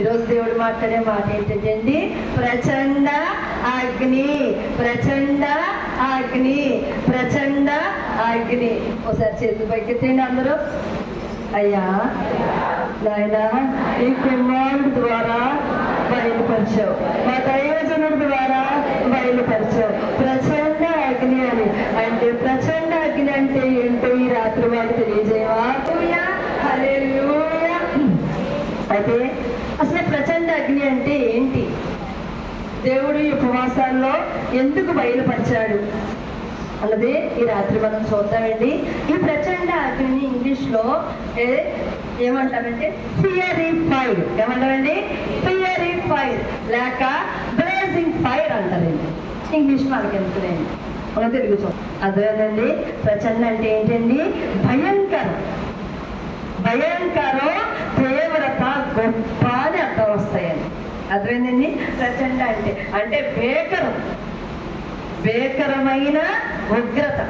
ఈరోజు దేవుడు మాట్లాడే మాట ఏంటంటే ప్రచండ అగ్ని ప్రచండ అగ్ని ప్రచండ అగ్ని. ఒకసారి చేతులు పైకెత్తండి అందరూ. అయ్యా నాయన ఈ కుమారుడు ద్వారా బయలుపరిచావు. మా దైవజనుడి ద్వారా బయలుపరిచావు. ప్రచండ అగ్ని అని. అంటే ప్రచండ అగ్ని అంటే ఏంటో ఈ రాత్రి వాళ్ళు తెలియజేయవా? హలే అయితే అసలు ప్రచండ అగ్ని అంటే ఏంటి? దేవుడు ఈ ఉపవాసాల్లో ఎందుకు బయలుపరిచాడు? అన్నది ఈ రాత్రి మనం చూద్దామండి. ఈ ప్రచండ అగ్నిని ఇంగ్లీష్లో ఏమంటామంటే? ఫియరీ ఫైర్ ఏమంటామండి? ఫియరీ ఫైర్ లేక బ్లేజింగ్ ఫైర్ అంటారండి. ఇంగ్లీష్ మనకి ఎందుకులేండి మనం తెలుగు చూ అదేనండి ప్రచండ అంటే ఏంటండి? భయంకరం. భయంకరం గొప్ప అని అర్థం వస్తాయని. అర్థమైందండి? ప్రచండ అంటే అంటే భేకరం. భేకరమైన ఉగ్రత.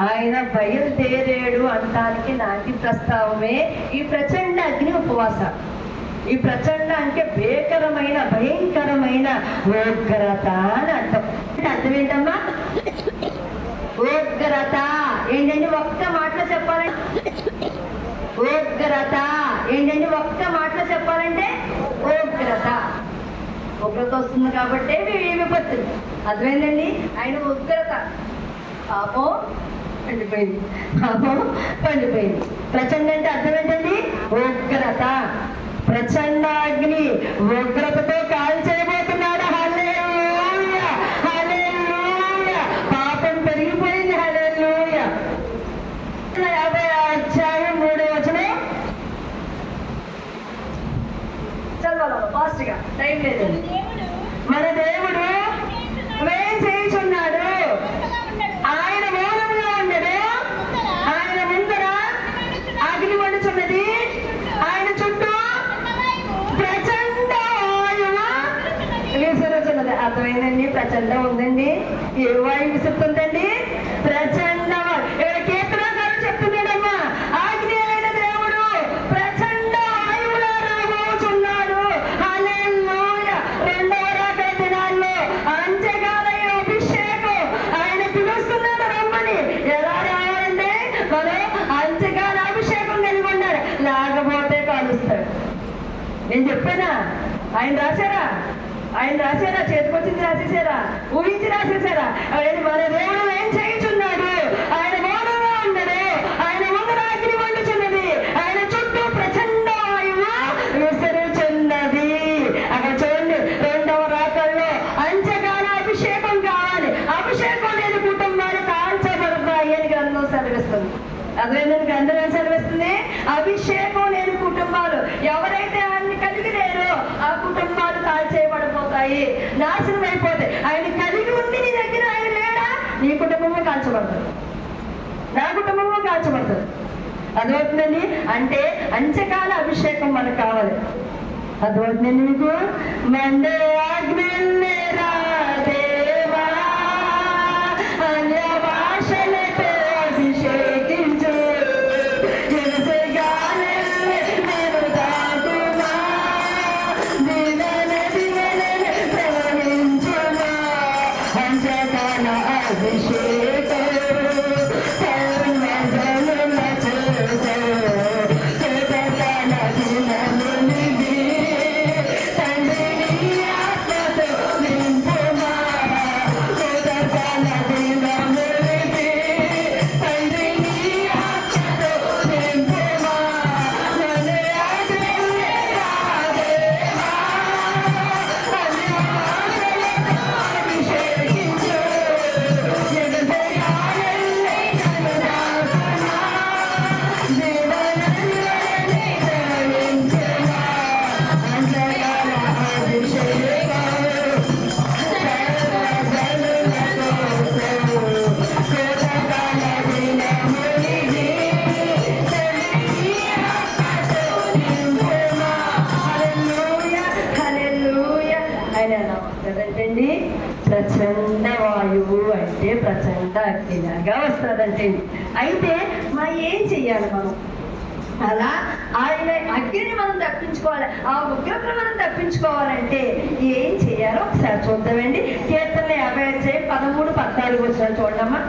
ఆయన బయలుదేరాడు అంటానికి నాటి ప్రస్తావమే ఈ ప్రచండ అగ్ని ఉపవాస ఈ ప్రచండ అంటే భేకరమైన భయంకరమైన ఉగ్రత అని అర్థం. అర్థం ఏంటమ్మా ఉగ్రత. ఏంటండి? ఒక్క మాటలో చెప్పాలంటే. ఉగ్రత. ఏంటంటే ఒక్క మాటలో చెప్పాలంటే ఉగ్రత. ఉగ్రత వస్తుంది కాబట్టి వి- విపత్తులు. అర్థమైందండి? ఆయన ఉగ్రత. పాపం పండిపోయింది. పాపం పండిపోయింది. ప్రచండ అంటే అర్థం ఏంటండి? ఉగ్రత. ప్రచండ అగ్ని ఉగ్రతతో కాల్ చేయబోతున్నాడు హల్లెలూయా హల్లెలూయా పాపం పెరిగిపోయింది హల్లెలూయా యాభై అధ్యాయం మూడో వచనం చదవాలి ఫాస్ట్ లేదు మన దేవుడు వేం చేయుచున్నాడు? ఆయన మౌనంగా ఉండడు ఆయన ముందర అగ్ని వండుచున్నది. ఆయన చుట్టూ ప్రచండ వాయువు. విసురుచున్నది అర్థమైందండి ప్రచండ ఉందండి. ఏ వాయువు విసురుతుందండి? ప్రచండ నేను చెప్పానా? ఆయన రాశారా? ఆయన రాశారా? చేతికొచ్చింది రాసేసారా ఊహించి రాసేసారా ఆయన మన దేవుడు ఏం చేయించున్నాడు? ఆయన మౌనంగా ఉండడు ఆయన ముందు అగ్ని వండుచున్నది. ఆయన చుట్టూ ప్రచండ వాయువు విసరుచున్నది. అక్కడ చూడండి రెండవ రాకల్లో అంచగాన అభిషేకం కావాలి. అభిషేకం లేని కుటుంబాలు కాల్చబడతాయి అని గ్రంథం సెలవిస్తుంది. అదే గ్రంథం ఏం సెలవిస్తుంది? అభిషేకం లేని కుటుంబాలు. ఎవరైతే ఆయన్ని కలిగి లేరో ఆ కుటుంబాలు కాల్చేయబడిపోతాయి నాశనం అయిపోతాయి ఆయన కలిగి ఉండి నీ దగ్గర ఆయన లేడా? నీ కుటుంబము కాల్చబడుతుంది నా కుటుంబము కాల్చబడుతుంది అదవుతుందండి అంటే అంచకాల అభిషేకం మనకు కావాలి. అదవుతుందండి మీకు మండే అగ్నిలాగా వస్తుందంటండి అయితే మరి ఏం చెయ్యాలి మనం? అలా ఆయన అగ్నిని మనం తప్పించుకోవాలి ఆ ఉగ్రతను మనం తప్పించుకోవాలంటే ఏం చేయాలో ఒకసారి చూద్దామండి. కీర్తనలు యాభై అధ్యాయం పదమూడు పద్నాలుగు వచ్చిన చూడమ్మా.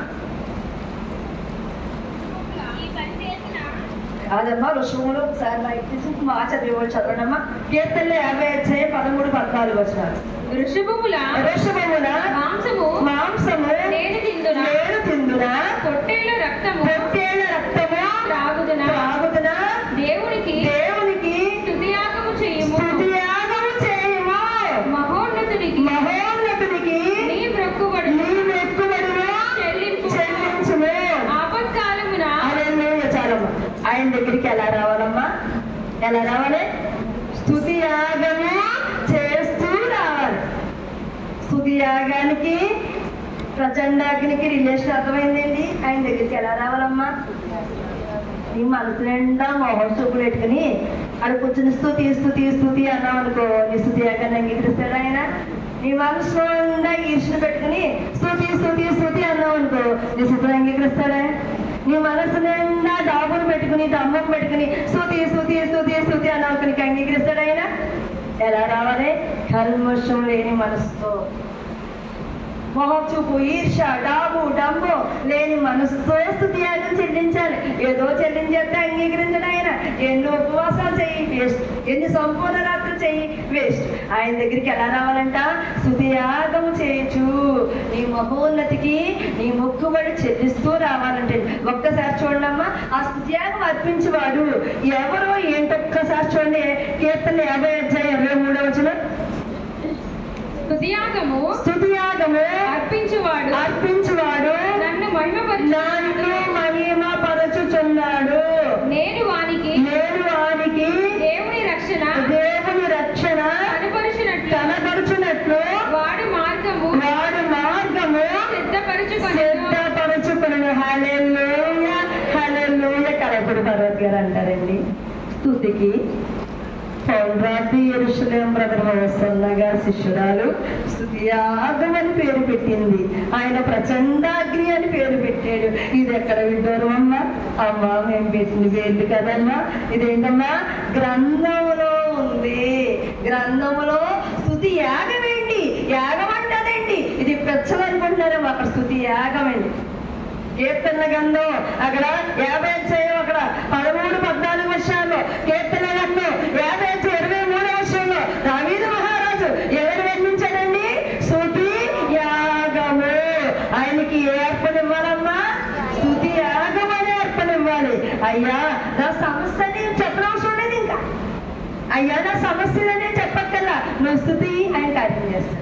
కాదమ్మా ఋషభములు ఒకసారి తీసి మా చదివి చదవడమ్మా. కీర్తనలు యాభై అధ్యాయం పదమూడు పద్నాలుగు వచ్చిన. వృషభముల ఋషభముల మాంసము ఎలా రావాలి స్థుతి యాగము చేస్తూ రావాలి. స్థుతి యాగానికి ప్రచండాగ్నికి రిలేషన్ అర్థమైందండి. ఆయన దగ్గరికి ఎలా రావాలమ్మా? నీ మనసు నిండా మొహం చూపులు పెట్టుకుని అక్కడ కూర్చుని స్థుతి స్థుతి స్థుతి అన్నాం అనుకో నీ స్థుతి యాగాన్ని అంగీకరిస్తాడు ఆయన? నీ మనసులో నిండా ఈర్ష్యను పెట్టుకుని స్థుతి స్థుతి స్థుతి అన్నాం అనుకో నీ స్థుతిని అంగీకరిస్తాడా నీ మనసు నిండా డాబులు పెట్టుకుని దమ్మం పెట్టుకుని స్థుతి స్థుతి స్థుతి స్థుతి అన్నావు నీకు అంగీకరిస్తాడు ఆయన ఎలా రావాలి కల్మషం లేని మనసుతో మొహచూపు ఈర్ష డాబు డంబు లేని మనసుతో స్థుతియాగం చెల్లించాలి. ఏదో చెల్లించేస్తే అంగీకరించడం ఆయన ఎన్ని ఉపవాసాలు చెయ్యి వేస్ట్. ఎన్ని సంపూర్ణ రాత్రులు చెయ్యి వేస్ట్. ఆయన దగ్గరికి ఎలా రావాలంట? స్థుతియాగం చేయొచ్చు. నీ మహోన్నతికి నీ మొక్కుబడి చెల్లిస్తూ రావాలంటే ఒక్కసారి చూడమ్మా ఆ స్థుతియాగం అర్పించేవాడు ఎవరో ఏంటొక్కసారి చూడండి. కీర్తన యాభై అధ్యాయం ఇరవై మూడవ వచ్చిన స్తుతియాగము స్థుతియాగము అర్పించువాడు. అర్పించువాడు. నన్ను మహిమపరచు నన్ను మహిమ పరచుచున్నాడు నేను వానికి నేను వానికి దేవుని రక్షణ దేవుని రక్షణ కనపరిచినట్లు కనపరుచున్నట్లు వాడు మార్గము వాడు మార్గము సిద్ధపరచుకొని సిద్ధపరచుకును హల్లెలూయ. హల్లెలూయ. కలపుడు భగవద్ గారు అంటారండి. స్థుతికి పౌరాతి ఎరుసలేం బ్రదర్ గారి శిష్యురాలు యాదవ్ అని పేరు పెట్టింది ఆయన ప్రచండాగ్ని అని పేరు పెట్టాడు ఇది ఎక్కడ విడ్డారు అమ్మా అమ్మా మేము పెట్టింది పేరు కదమ్మా ఇదేంటమ్మా గ్రంథంలో ఉంది గ్రంథంలో స్థుతి యాగం యాగం అంటదండి ఇది పెచ్చలు అనుకుంటున్నారేమో అక్కడ స్థుతి యాగం అండి కీర్తన గంధం అక్కడ యాభై అధ్యాయం అక్కడ పదమూడు పద్నాలుగు వర్షాలు కీర్తన గంధం యాభై అధ్యాయం ఇరవై మూడు వర్షంలో దావీదు మహారాజు ఎవరు వర్ణించాడండి స్థుతి యాగము. ఆయనకి ఏ అర్పణ ఇవ్వాలమ్మా? స్థుతి యాగం అనే అర్పణ ఇవ్వాలి. అయ్యా నా సమస్యని చెప్పనవసరం లేదు ఇంకా. అయ్యా నా సమస్యలనే చెప్పక్కల్లా నువ్వు స్థుతి ఆయన కార్యం చేస్తాడు.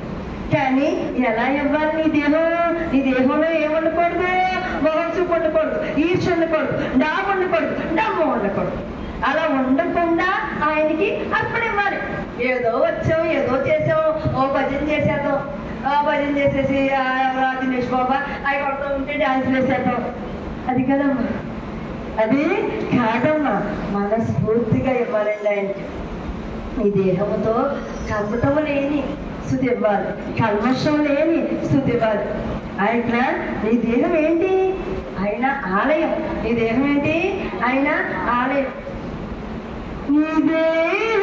కానీ ఎలా ఇవ్వాలి నీ దేహం? నీ దేహంలో ఏం మొహం చూపు ఉండకూడదు ఈర్ష ఉండకూడదు డాబు ఉండకూడదు డమ్మ ఉండకూడదు. అలా ఉండకుండా ఆయనకి అర్పణ ఇవ్వాలి. ఏదో వచ్చాం ఏదో చేసాం ఓ భజన చేసేద్దాం. ఆ భజన చేసేసి ఆ ఎవరో దినేష్ బాబా అవి కొడుతూ ఉంటే డాన్స్ వేసేద్దాం. అది కదమ్మా. అది కాదమ్మా. మనస్ఫూర్తిగా ఇవ్వాలండి ఆయనకి. నీ దేహముతో కపటం లేని స్థుతివ్వాలి కల్మషం లేని స్థుతివ్వాలి ఆయన నీ దేహం ఏంటి? ఆయన ఆలయం. నీ దేహం ఏంటి? ఆయన ఆలయం. నీ దేహము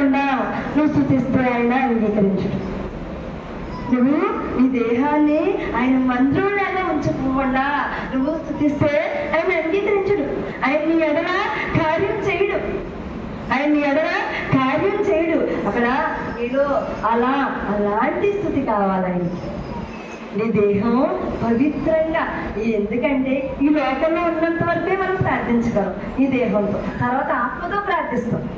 నువ్వు స్థుతిస్తే ఆయన అంగీకరించడు. నువ్వు నీ దేహాన్ని ఆయన మంత్రులాగా ఉంచుకోకుండా నువ్వు స్థుతిస్తే ఆయన అంగీకరించడు. ఆయన నీ ఎడల కార్యం చేయడు. ఆయన నీ ఎడల కార్యం చేయడు. అక్కడ నీలో అలా అలాంటి స్థుతి కావాలి ఆయనకి నీ దేహం పవిత్రంగా. ఎందుకంటే ఈ లోకంలో ఉన్నంత వరకే మనం ప్రార్థించగలం. ఈ దేహంతో. తర్వాత ఆత్మతో ప్రార్థిస్తాం.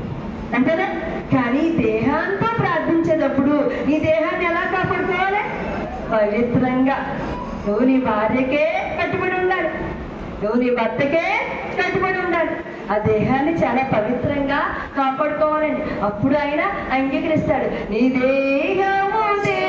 అంతేనా? కానీ దేహంతో దేహాంతో ప్రార్థించేటప్పుడు ఈ దేహాన్ని ఎలా కాపాడుకోవాలి? పవిత్రంగా. నువ్వు నీ భార్యకే కట్టుబడి ఉండాలి. నువ్వు నీ భర్తకే కట్టుబడి ఉండాలి. ఆ దేహాన్ని చాలా పవిత్రంగా కాపాడుకోవాలండి. అప్పుడు ఆయన అంగీకరిస్తాడు. నీ దేహము దేవుని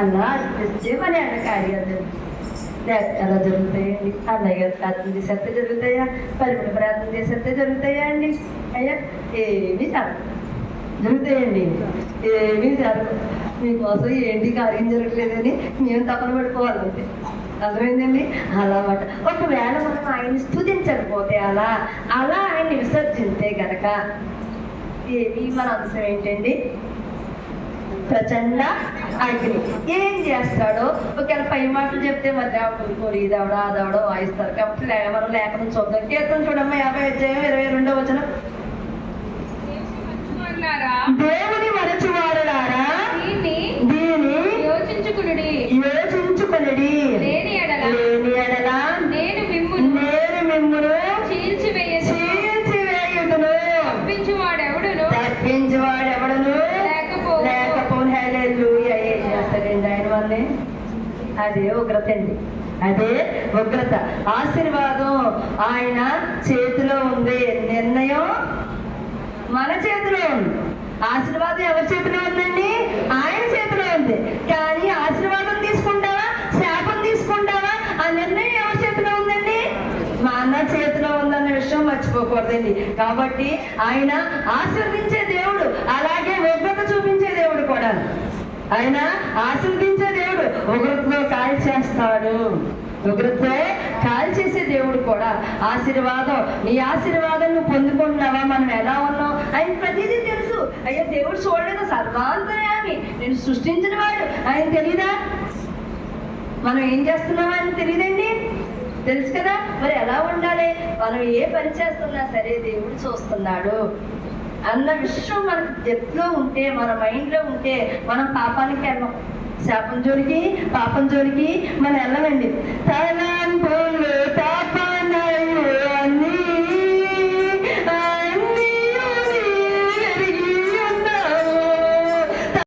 అలా అనిపిస్తే మరి ఆయన కార్యాలు జరుగుతాయి. ఎలా జరుగుతాయండి. అన్నయ్య గారు ప్రార్థన చేసేస్తే జరుగుతాయా? పరిమిత ప్రార్థన చేసేస్తే జరుగుతాయా అండి? అయ్యా ఏమీ జరగదు. జరుగుతాయండి. ఏమీ జరగదు. మీకోసం ఏంటి కార్యం జరగలేదని మేము తపన పడిపోవాలంటే అర్థమైందండి? అలా మాట. ఒకవేళ మనం ఆయన్ని స్థుతించకపోతే అలా అలా ఆయన్ని విసర్జించే గనక ఏమి మన అంశం ఏంటండి? ప్రచండ అగ్ని ఏం చేస్తాడో? ఒకవేళ పై మాటలు చెప్తే మరి కోరి ఇదవడో అదవడో వాయిస్తారు కాబట్టి మనం లేఖనం చూద్దాం. కీర్తన చూడమ్మా యాభై అధ్యాయం ఇరవై రెండో వచనం. దేవుని మరచువారులారా దీన్ని దీని యోచించుకునుడి. యోచించుకొనిడి. లేని ఎడల. లేని ఎడల. నేను మిమ్మును నేను మిమ్మును చీల్చివేయదు చీల్చివేయుదును. తప్పించువాడెవడును? తప్పించేవాడు అదే ఉగ్రత అండి. అదే ఉగ్రత. ఆశీర్వాదం ఆయన చేతిలో ఉంది. నిర్ణయం మన చేతిలో ఉంది. ఆశీర్వాదం ఎవరి చేతిలో ఉందండి? ఆయన చేతిలో ఉంది. కానీ ఆశీర్వాదం తీసుకుంటావా? శాపం తీసుకుంటావా? ఆ నిర్ణయం ఎవరి చేతిలో ఉందండి? మన చేతిలో ఉందన్న విషయం మర్చిపోకూడదండి. కాబట్టి ఆయన ఆశీర్వదించే దేవుడు అలాగే ఉగ్రత చూపించే దేవుడు కూడా. ఆయన ఆశీర్వదించే దేవుడు కాల్ చేస్తాడు. ఉగ్రతలో కాల్ చేసే దేవుడు కూడా ఆశీర్వాదం. నీ ఆశీర్వాదం నువ్వు పొందుకుంటున్నావా? మనం ఎలా ఉన్నాం? ఆయన ప్రతిదీ తెలుసు. అయ్యో దేవుడు చూడలేదు. సర్వాంతర్యామి. నేను సృష్టించిన వాడు. ఆయన తెలీదా? మనం ఏం చేస్తున్నామో ఆయన తెలియదండి తెలుసు కదా? మరి ఎలా ఉండాలి? మనం ఏ పని చేస్తున్నా సరే దేవుడు చూస్తున్నాడు. అన్న విషయం మనకు డెప్లో ఉంటే మన మైండ్లో ఉంటే మనం పాపానికి వెళ్ళం శాపం జోలికి పాపం జోలికి మన వెళ్ళమండి. తలాన్ పోలు తాపం